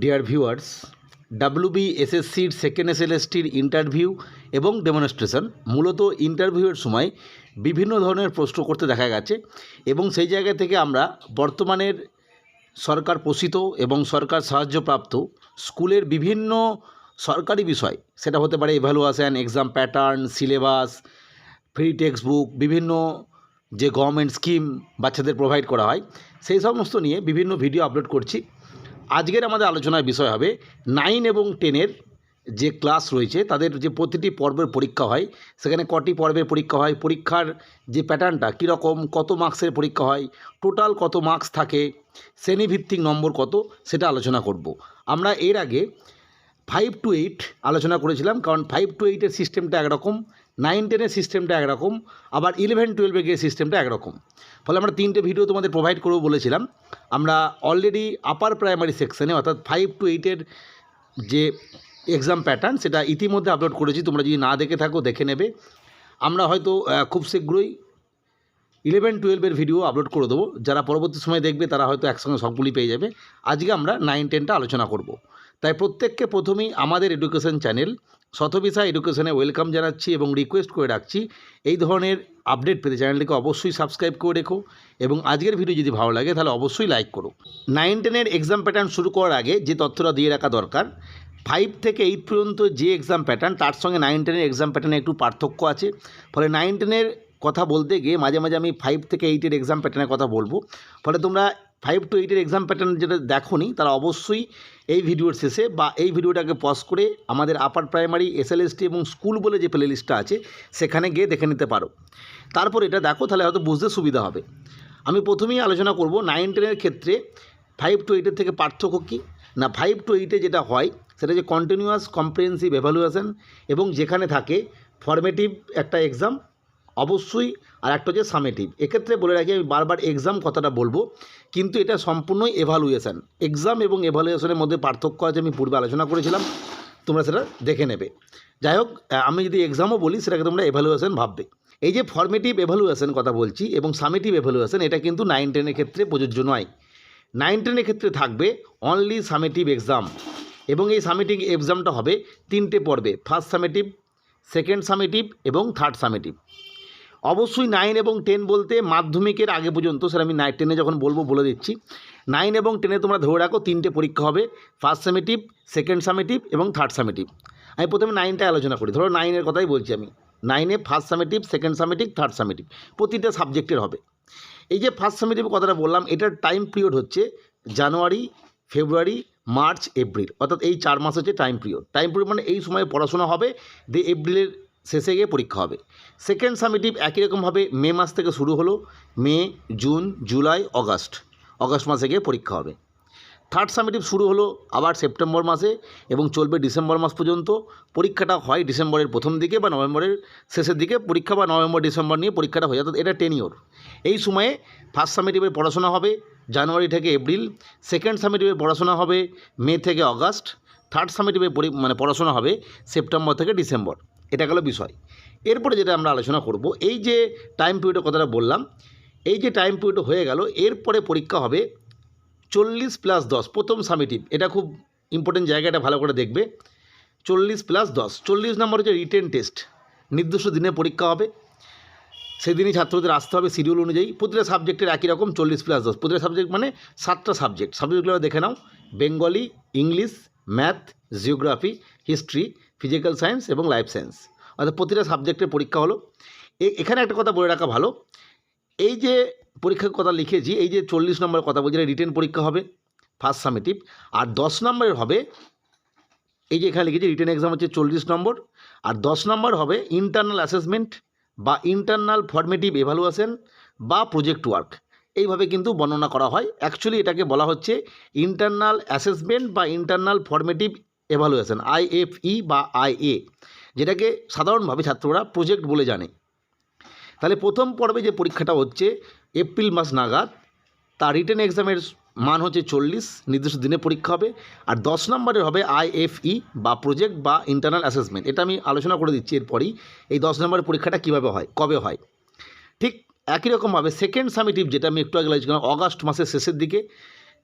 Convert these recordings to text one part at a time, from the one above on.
Deer viewers WB এসএসসির second এসএলএসটির interview এবং ডেমনস্ট্রেশন মূলত ইন্টারভিউয়ের সময় বিভিন্ন ধরনের প্রশ্ন করতে দেখা গেছে এবং সেই জায়গা থেকে আমরা বর্তমানের সরকার পোষিত এবং সরকার সাহায্যপ্রাপ্ত স্কুলের বিভিন্ন সরকারি বিষয়, সেটা হতে পারে evaluation exam pattern syllabus free text book বিভিন্ন যে গভর্নমেন্ট স্কিম বাচ্চাদের প্রোভাইড করা হয়, সেই সমস্ত নিয়ে বিভিন্ন ভিডিও আপলোড করছি। আজকের আমাদের আলোচনার বিষয় হবে নাইন এবং টেনের যে ক্লাস রয়েছে, তাদের যে প্রতিটি পর্বের পরীক্ষা হয়, সেখানে কটি পর্বের পরীক্ষা হয়, পরীক্ষার যে প্যাটার্নটা কীরকম, কত মার্কসের পরীক্ষা হয় টোটাল কত মার্কস থাকে, শ্রেণীভিত্তিক নম্বর কত, সেটা আলোচনা করব। আমরা এর আগে ফাইভ টু এইট আলোচনা করেছিলাম, কারণ ফাইভ টু এইটের সিস্টেমটা একরকম নাইন টেনের সিস্টেমটা একরকম, আবার ইলেভেন টুয়েলভে গিয়ে সিস্টেমটা একরকম। ফলে আমরা তিনটে ভিডিও তোমাদের প্রোভাইড করব বলেছিলাম। আমরা অলরেডি আপার প্রাইমারি সেকশনে অর্থাৎ ফাইভ টু এইটের যে এক্সাম প্যাটার্ন সেটা ইতিমধ্যে আপলোড করেছি। তোমরা যদি না দেখে থাকো, দেখে নেবে। আমরা হয়তো খুব শীঘ্রই ইলেভেন টুয়েলভের ভিডিও আপলোড করে দেবো। যারা পরবর্তী সময় দেখবে, তারা হয়তো একসঙ্গে সবগুলি পেয়ে যাবে। আজকে আমরা নাইন টেনটা আলোচনা করব। তাই প্রত্যেককে প্রথমেই আমাদের এডুকেশন চ্যানেল শতবিশা এডুকেশনে ওয়েলকাম জানাচ্ছি এবং রিকোয়েস্ট করে রাখছি, এই ধরনের আপডেট পেতে চ্যানেলটিকে অবশ্যই সাবস্ক্রাইব করে রেখো এবং আজকের ভিডিও যদি ভালো লাগে তাহলে অবশ্যই লাইক করো। নাইন টেনের এক্সাম প্যাটার্ন শুরু করার আগে যে তথ্যটা দিয়ে রাখা দরকার, ফাইভ থেকে এইট পর্যন্ত যে এক্সাম প্যাটার্ন, তার সঙ্গে নাইন টেনের এক্সাম প্যাটার্নে একটু পার্থক্য আছে। ফলে নাইন টেনের কথা বলতে গিয়ে মাঝে মাঝে আমি ফাইভ থেকে এইটের এক্সাম প্যাটার্নের কথা বলব। ফলে তোমরা ফাইভ টু এইটের এক্সাম প্যাটার্ন যেটা দেখোনি, তারা অবশ্যই এই ভিডিওর শেষে বা এই ভিডিওটাকে পজ করে আমাদের আপার প্রাইমারি এসএলএসটি এবং স্কুল বলে যে প্লে লিস্টটা আছে, সেখানে গিয়ে দেখে নিতে পারো। তারপর এটা দেখো, তাহলে হয়তো বুঝতে সুবিধা হবে। আমি প্রথমেই আলোচনা করব নাইন টেনের ক্ষেত্রে ফাইভ টু এইটের থেকে পার্থক্য কী? না ফাইভ টু এইটে যেটা হয়, সেটা যে কন্টিনিউয়াস কম্প্রিহেন্সিভ এভালুয়েশন এবং যেখানে থাকে ফর্মেটিভ একটা এক্সাম অবশ্যই আর একটা হচ্ছে সামেটিভ এক্ষেত্রে বলে রাখি, আমি বারবার এক্সাম কথাটা বলব, কিন্তু এটা সম্পূর্ণই এভালুয়েশান এক্সাম এবং এভালুয়েশনের মধ্যে পার্থক্য আছে, আমি পূর্বে আলোচনা করেছিলাম, তোমরা সেটা দেখে নেবে। যাই হোক আমি যদি এক্সামও বলি, সেটাকে তোমরা এভালুয়েশন ভাববে। এই যে ফর্মেটিভ এভালুয়েশন কথা বলছি এবং সামেটিভ এভালুয়েশন এটা কিন্তু নাইন টেনের ক্ষেত্রে প্রযোজ্য নয়। নাইন টেনের ক্ষেত্রে থাকবে অনলি সামেটিভ এক্সাম এবং এই সামেটিভ এক্সামটা হবে তিনটে পর্বে ফার্স্ট সামেটিভ সেকেন্ড সামেটিভ এবং থার্ড সামেটিভ অবশ্যই নাইন এবং টেন বলতে মাধ্যমিকের আগে পর্যন্ত স্যার আমি নাইন টেনে যখন বলব বলে দিচ্ছি। নাইন এবং টেনে তোমরা ধরে রাখো, তিনটে পরীক্ষা হবে। ফার্স্ট সামেটিভ সেকেন্ড সামেটিভ এবং থার্ড সামেটিভ আমি প্রথমে নাইনটা আলোচনা করি। ধরো নাইনের কথাই বলছি আমি। নাইনে first summative second summative third summative প্রতিটা সাবজেক্টের হবে। এই যে ফার্স্ট সামেটিভ কথাটা বললাম, এটার টাইম পিরিয়ড হচ্ছে জানুয়ারি, ফেব্রুয়ারি, মার্চ, এপ্রিল। অর্থাৎ এই চার মাস হচ্ছে টাইম পিরিয়ড টাইম পিরিয়ড মানে এই সময় পড়াশোনা হবে দিয়ে এপ্রিলের শেষে গিয়ে পরীক্ষা হবে। সেকেন্ড সামেটিভ একই রকমভাবে মে মাস থেকে শুরু হলো, May, June, July, August. August মাসে গিয়ে পরীক্ষা হবে। থার্ড সামেটিভ শুরু হলো আবার সেপ্টেম্বর মাসে এবং চলবে ডিসেম্বর মাস পর্যন্ত। পরীক্ষাটা হয় ডিসেম্বরের প্রথম দিকে বা নভেম্বরের শেষের দিকে। পরীক্ষা বা নভেম্বর, ডিসেম্বর নিয়ে পরীক্ষাটা হয়ে অর্থাৎ এটা টেন ইয়র এই সময়ে ফার্স্ট সামেটিভের পড়াশোনা হবে জানুয়ারি থেকে এপ্রিল। সেকেন্ড সামেটিভের পড়াশোনা হবে মে থেকে অগাস্ট। থার্ড সামেটিভের মানে পড়াশোনা হবে সেপ্টেম্বর থেকে ডিসেম্বর। এটা গেল বিষয়। এরপরে যেটা আমরা আলোচনা করব, এই যে টাইম পিরিয়ডের কথাটা বললাম, এই যে টাইম পিরিয়ড হয়ে গেল, এরপরে পরীক্ষা হবে চল্লিশ প্লাস দশ, প্রথম সামেটিভ এটা খুব ইম্পর্টেন্ট জায়গাটা ভালো করে দেখবে। চল্লিশ প্লাস দশ, চল্লিশ নম্বর হচ্ছে রিটেন টেস্ট নির্দিষ্ট দিনে পরীক্ষা হবে। সেদিনই ছাত্রদের আসতে হবে শিডিউল অনুযায়ী, প্রতিটা সাবজেক্টের একই রকম চল্লিশ প্লাস দশ, প্রতিটা সাবজেক্ট মানে সাতটা সাবজেক্ট সাবজেক্টগুলো দেখে নাও Bengali English math geography history physical science এবং লাইফ সায়েন্স। অর্থাৎ প্রতিটা সাবজেক্টের পরীক্ষা হলো। এখানে একটা কথা বলে রাখা ভালো। এই যে পরীক্ষার কথা লিখেছি, এই যে চল্লিশ নম্বরের কথা বলছি রিটেন পরীক্ষা হবে ফার্স্ট সামেটিভ আর দশ নম্বরের হবে, এই যে এখানে লিখেছি, রিটেন এক্সাম হচ্ছে চল্লিশ নম্বর। আর দশ নম্বর হবে ইন্টারনাল অ্যাসেসমেন্ট বা ইন্টারনাল ফর্মেটিভ এভালুয়েশন বা প্রজেক্ট ওয়ার্ক এইভাবে কিন্তু বর্ণনা করা হয়। অ্যাকচুয়ালি এটাকে বলা হচ্ছে ইন্টারনাল অ্যাসেসমেন্ট বা ইন্টারনাল ফর্মেটিভ এভালুয়েশন আইএফই বা আইএ যেটাকে সাধারণভাবে ছাত্ররা প্রজেক্ট বলে জানে। তাহলে প্রথম পর্বে যে পরীক্ষাটা হচ্ছে এপ্রিল মাস নাগাদ তার রিটেন এক্সামের মান হচ্ছে চল্লিশ নির্দিষ্ট দিনে পরীক্ষা হবে আর দশ নম্বরের হবে আইএফই বা প্রজেক্ট বা ইন্টারনাল অ্যাসেসমেন্ট এটা আমি আলোচনা করে দিচ্ছি এরপরই এই দশ নম্বরের পরীক্ষাটা কীভাবে হয় কবে হয়। ঠিক একই রকমভাবে সেকেন্ড সামিটিভ যেটা আমি একটু আগে করলাম, অগাস্ট মাসের শেষের দিকে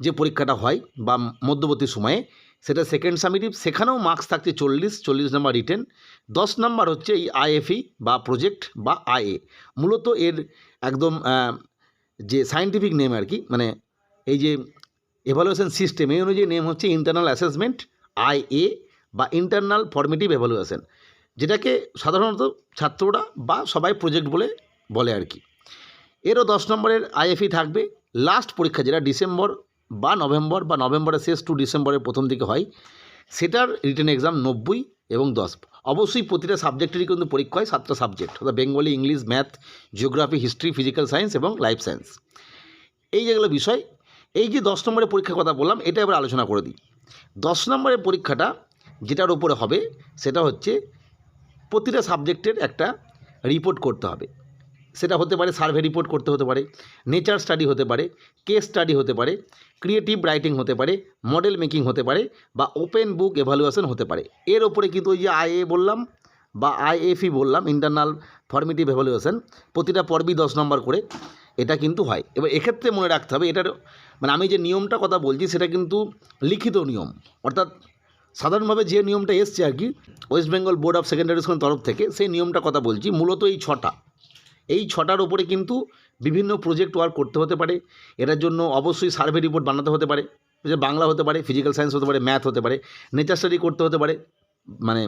যে পরীক্ষাটা হয় বা মধ্যবর্তী সময়ে সেটা সেকেন্ড সামিটিভ সেখানেও মার্কস থাকছে চল্লিশ চল্লিশ নাম্বার রিটেন দশ নাম্বার হচ্ছে এই আইএফই বা প্রজেক্ট বা আইএ মূলত এর একদম যে সায়েন্টিফিক নেম আর কি মানে এই যে এভালুয়েশন সিস্টেম এই অনুযায়ী নেম হচ্ছে ইন্টারনাল অ্যাসেসমেন্ট আইএ বা ইন্টারনাল ফর্মেটিভ এভালুয়েশন যেটাকে সাধারণত ছাত্ররা বা সবাই প্রজেক্ট বলে বলে আর কি। এরও দশ নম্বরের আইএফই থাকবে লাস্ট পরীক্ষা যেটা ডিসেম্বর বা নভেম্বর বা নভেম্বরের শেষ টু ডিসেম্বরের প্রথম দিকে হয়, সেটার রিটেন এক্সাম নব্বই এবং দশ। অবশ্যই প্রতিটা সাবজেক্টেরই কিন্তু পরীক্ষা হয়, সাতটা সাবজেক্ট অর্থাৎ Bengali English math geography history physical science এবং লাইফ সায়েন্স এই যেগুলো বিষয়, এই যে দশ নম্বরের পরীক্ষার কথা বললাম, এটা এবার আলোচনা করে দিই। দশ নম্বরের পরীক্ষাটা যেটার উপরে হবে, সেটা হচ্ছে প্রতিটা সাবজেক্টের একটা রিপোর্ট করতে হবে। সেটা হতে পারে, সার্ভে রিপোর্ট করতে হতে পারে, নেচার স্টাডি হতে পারে, কেস স্টাডি হতে পারে, ক্রিয়েটিভ রাইটিং হতে পারে, মডেল মেকিং হতে পারে বা ওপেন বুক এভালুয়েশন হতে পারে। এর ওপরে কিন্তু ওই যে আইএ বললাম বা আইএফই বললাম, ইন্টারনাল ফর্মেটিভ এভালুয়েশন, প্রতিটা পর্বই দশ নম্বর করে, এটা কিন্তু হয়। এবার এক্ষেত্রে মনে রাখতে হবে, এটার মানে আমি যে নিয়মটা কথা বলছি, সেটা কিন্তু লিখিত নিয়ম। অর্থাৎ সাধারণভাবে যে নিয়মটা এসছে আর কি, West Bengal board of secondary স্কুলের তরফ থেকে, সেই নিয়মটা কথা বলছি, মূলত এই ছটা। এই ছটার ওপরে কিন্তু বিভিন্ন প্রজেক্ট ওয়ার্ক করতে হতে পারে। এটার জন্য অবশ্যই সার্ভে রিপোর্ট বানাতে হতে পারে। যে বাংলা হতে পারে ফিজিক্যাল সায়েন্স হতে পারে ম্যাথ হতে পারে নেচার স্টাডি করতে হতে পারে মানে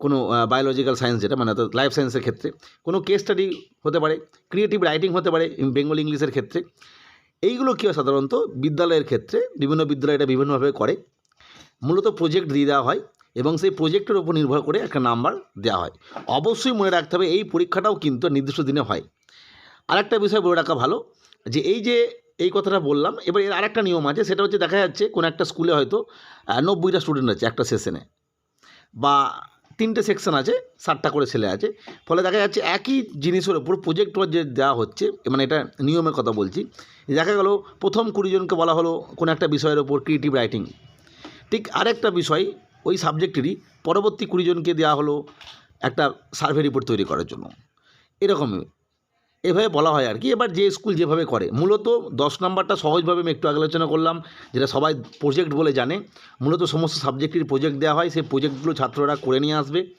কোনো বায়োলজিক্যাল সায়েন্স যেটা মানে অর্থাৎ লাইফ সায়েন্সের ক্ষেত্রে। কোনো কেস স্টাডি হতে পারে ক্রিয়েটিভ রাইটিং হতে পারে বেঙ্গল ইংলিশের ক্ষেত্রে। এইগুলো কী হয় সাধারণত? বিদ্যালয়ের ক্ষেত্রে বিভিন্ন বিদ্যালয় এটা বিভিন্নভাবে করে। মূলত প্রজেক্ট দিয়ে দেওয়া হয়। এবং সেই প্রজেক্টের উপর নির্ভর করে একটা নাম্বার দেওয়া হয়। অবশ্যই মনে রাখতে হবে, এই পরীক্ষাটাও কিন্তু নির্দিষ্ট দিনে হয়। আরেকটা বিষয় বলে রাখা ভালো, যে এই যে এই কথাটা বললাম, এবার এর আরেকটা নিয়ম আছে, সেটা হচ্ছে দেখা যাচ্ছে কোনো একটা স্কুলে হয়তো নব্বইটা স্টুডেন্ট আছে একটা সেশনে বা তিনটে সেকশন আছে ষাটটা করে ছেলে আছে, ফলে দেখা যাচ্ছে একই জিনিসের ওপর প্রজেক্ট যে দেওয়া হচ্ছে মানে এটা নিয়মের কথা বলছি, দেখা গেল প্রথম কুড়িজনকে বলা হলো কোনো একটা বিষয়ের ওপর ক্রিয়েটিভ রাইটিং ঠিক আরেকটা বিষয় ওই সাবজেক্টেরই পরবর্তী কুড়িজনকে দেওয়া হলো একটা সার্ভে রিপোর্ট তৈরি করার জন্য। এরকমই। এভাবে বলা হয় আর কি। এবার যে স্কুল যেভাবে করে, মূলত দশ নম্বরটা সহজভাবে আমি একটু আলোচনা করলাম, যেটা সবাই প্রজেক্ট বলে জানে। মূলত সমস্ত সাবজেক্টের প্রজেক্ট দেওয়া হয়, সেই প্রজেক্টগুলো ছাত্ররা করে নিয়ে আসবে।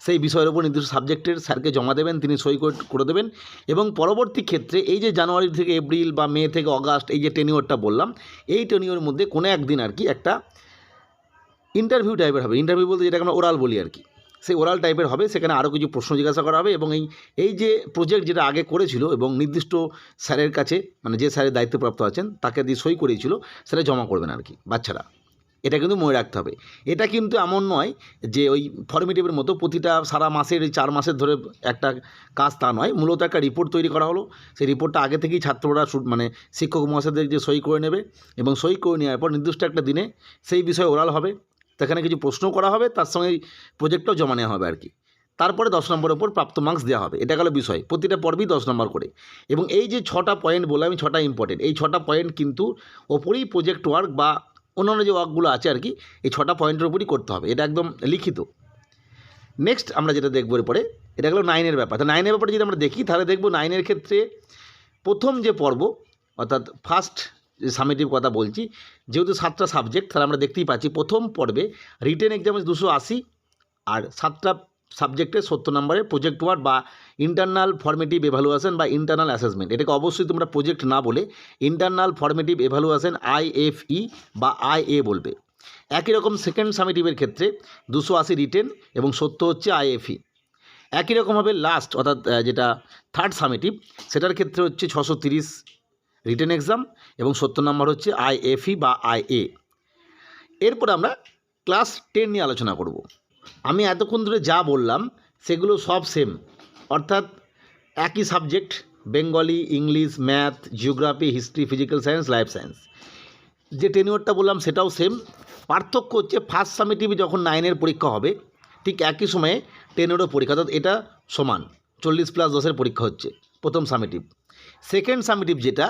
সেই বিষয়ের উপর নির্দিষ্ট সাবজেক্টের স্যারকে জমা দেবেন, তিনি সই করে দেবেন। এবং পরবর্তী ক্ষেত্রে এই যে জানুয়ারি থেকে এপ্রিল বা মে থেকে অগাস্ট, এই যে টেনিওরটা বললাম, এই টেনিওর মধ্যে কোনো একদিন আর কি একটা ইন্টারভিউ টাইপের হবে। ইন্টারভিউ বলতে যেটাকে আমরা ওরাল বলি আর কি। সেই ওরাল টাইপের হবে, সেখানে আরও কিছু প্রশ্ন জিজ্ঞাসা করা হবে এবং এই এই যে প্রজেক্ট যেটা আগে করেছিল এবং নির্দিষ্ট স্যারের কাছে মানে যে স্যারের দায়িত্বপ্রাপ্ত আছেন, তাকে দিয়ে সই করিয়েছিল সেটা জমা করবেন আর কি, বাচ্চারা। এটা কিন্তু মনে রাখতে হবে। এটা কিন্তু এমন নয় যে ওই ফর্মেটিভের মতো প্রতিটা সারা মাসের চার মাসের ধরে একটা কাজ তা নয়। মূলত একটা রিপোর্ট তৈরি করা হলো। সেই রিপোর্টটা আগে থেকেই ছাত্ররা মানে শিক্ষক মহাশয়দের যে সই করে নেবে এবং সই করে নেওয়ার পর নির্দিষ্ট একটা দিনে সেই বিষয়ে ওরাল হবে। সেখানে কিছু প্রশ্ন করা হবে, তার সঙ্গে প্রজেক্টটাও জমা নেওয়া হবে আর কি। তারপরে দশ নম্বরের ওপর প্রাপ্ত মার্কস দেওয়া হবে। এটা গেল বিষয়। প্রতিটা পর্বই দশ নম্বর করে। এবং এই যে ছটা পয়েন্ট বললাম আমি, ছটা ইম্পর্টেন্ট এই ছটা পয়েন্ট কিন্তু ওপরেই প্রজেক্ট ওয়ার্ক বা অন্যান্য যে ওয়ার্কগুলো আছে আর কি, এই ছটা পয়েন্টের উপরই করতে হবে। এটা একদম লিখিত। নেক্সট আমরা যেটা দেখব এরপরে, এটা গেলো নাইনের ব্যাপার। তা নাইনের ব্যাপারে যদি আমরা দেখি, তাহলে দেখব নাইনের ক্ষেত্রে প্রথম যে পর্ব, অর্থাৎ ফার্স্ট সামেটিভ কথা বলছি। যেহেতু সাতটা সাবজেক্ট তাহলে আমরা দেখতেই পাচ্ছি প্রথম পর্বে রিটেন এক্সামে দুশো আশি আর সাতটা সাবজেক্টে সত্তর নম্বরের প্রজেক্ট ওয়ার্ক বা ইন্টারনাল ফর্মেটিভ এভালুয়েশন বা ইন্টারনাল অ্যাসেসমেন্ট এটাকে অবশ্যই তোমরা প্রজেক্ট না বলে ইন্টারনাল ফর্মেটিভ এভালুয়েশন আইএফই বা আইএ বলবে। একই রকম সেকেন্ড সামেটিভের ক্ষেত্রে দুশো আশি রিটেন এবং সত্তর হচ্ছে আইএফই একই রকমভাবে লাস্ট অর্থাৎ যেটা থার্ড সামেটিভ সেটার ক্ষেত্রে হচ্ছে ছশো তিরিশ রিটেন এক্সাম এবং সত্তর নম্বর হচ্ছে আইএফই বা আইএ। এরপর আমরা ক্লাস টেন নিয়ে আলোচনা করব। আমি এতক্ষণ ধরে যা বললাম, সেগুলো সব সেম অর্থাৎ একই subject Bengali English math geography history physical science life science যে টেনিওরটা বললাম, সেটাও সেম পার্থক্য হচ্ছে ফার্স্ট সামিটিভে যখন নাইনের পরীক্ষা হবে, ঠিক একই সময়ে টেনেরও পরীক্ষা, অর্থাৎ এটা সমান। চল্লিশ প্লাস দশের পরীক্ষা হচ্ছে প্রথম সামিটিভ সেকেন্ড সামিটিভ যেটা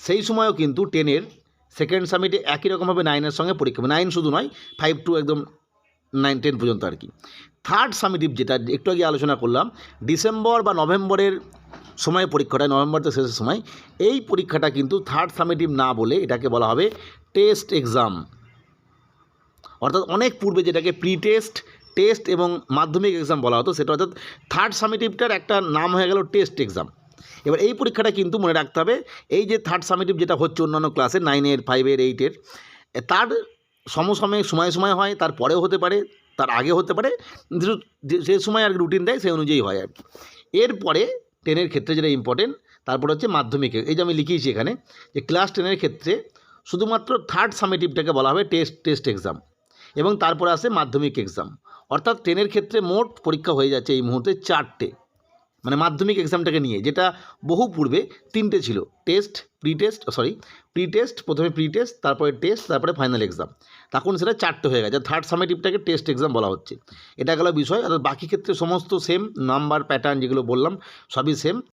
সেই সময়ও কিন্তু টেনের সেকেন্ড সামিটে একই রকমভাবে নাইনের সঙ্গে পরীক্ষা হবে। নাইন শুধু নয় ফাইভ টু একদম নাইন টেন পর্যন্ত আর কি। থার্ড সামিটিভ যেটা একটু আগে আলোচনা করলাম, ডিসেম্বর বা নভেম্বরের সময় পরীক্ষাটা, নভেম্বর তো শেষের সময়, এই পরীক্ষাটা কিন্তু থার্ড সামিটিভ না বলে এটাকে বলা হবে টেস্ট এক্সাম অর্থাৎ অনেক পূর্বে যেটাকে প্রি টেস্ট টেস্ট এবং মাধ্যমিক এক্সাম বলা হতো, সেটা অর্থাৎ থার্ড সামিটিভটার একটা নাম হয়ে গেল টেস্ট এক্সাম এবার এই পরীক্ষাটা কিন্তু মনে রাখতে হবে, এই যে থার্ড সামিটিভ যেটা হচ্ছে অন্যান্য ক্লাসে নাইনের ফাইভের এইটের তার সমসময়ে সময় সময় হয়, তার পরেও হতে পারে, তার আগে হতে পারে, যে- সময় আর রুটিন দেয়, সেই অনুযায়ী হয় আর এরপরে টেনের ক্ষেত্রে যেটা ইম্পর্টেন্ট তারপর হচ্ছে মাধ্যমিকে, এই যে আমি লিখিয়েছি এখানে, যে ক্লাস টেনের ক্ষেত্রে শুধুমাত্র থার্ড সামিটিভটাকে বলা হবে টেস্ট টেস্ট এক্সাম এবং তারপরে আসে মাধ্যমিক এক্সাম অর্থাৎ টেনের ক্ষেত্রে মোট পরীক্ষা হয়ে যাচ্ছে এই মুহূর্তে চারটে। মানে মাধ্যমিক এক্সামটাকে নিয়ে, যেটা বহু পূর্বে তিনটে ছিল test pre test sorry pre test প্রথমে প্রি টেস্ট তারপরে টেস্ট তারপরে ফাইনাল এক্সাম তখন সেটা চারটে হয়ে গেছে থার্ড সামেটিভটাকে টেস্ট এক্সাম বলা হচ্ছে। এটা গেল বিষয়, আর বাকি ক্ষেত্রে সমস্ত সেম নাম্বার প্যাটার্ন যেগুলো বললাম, সবই সেম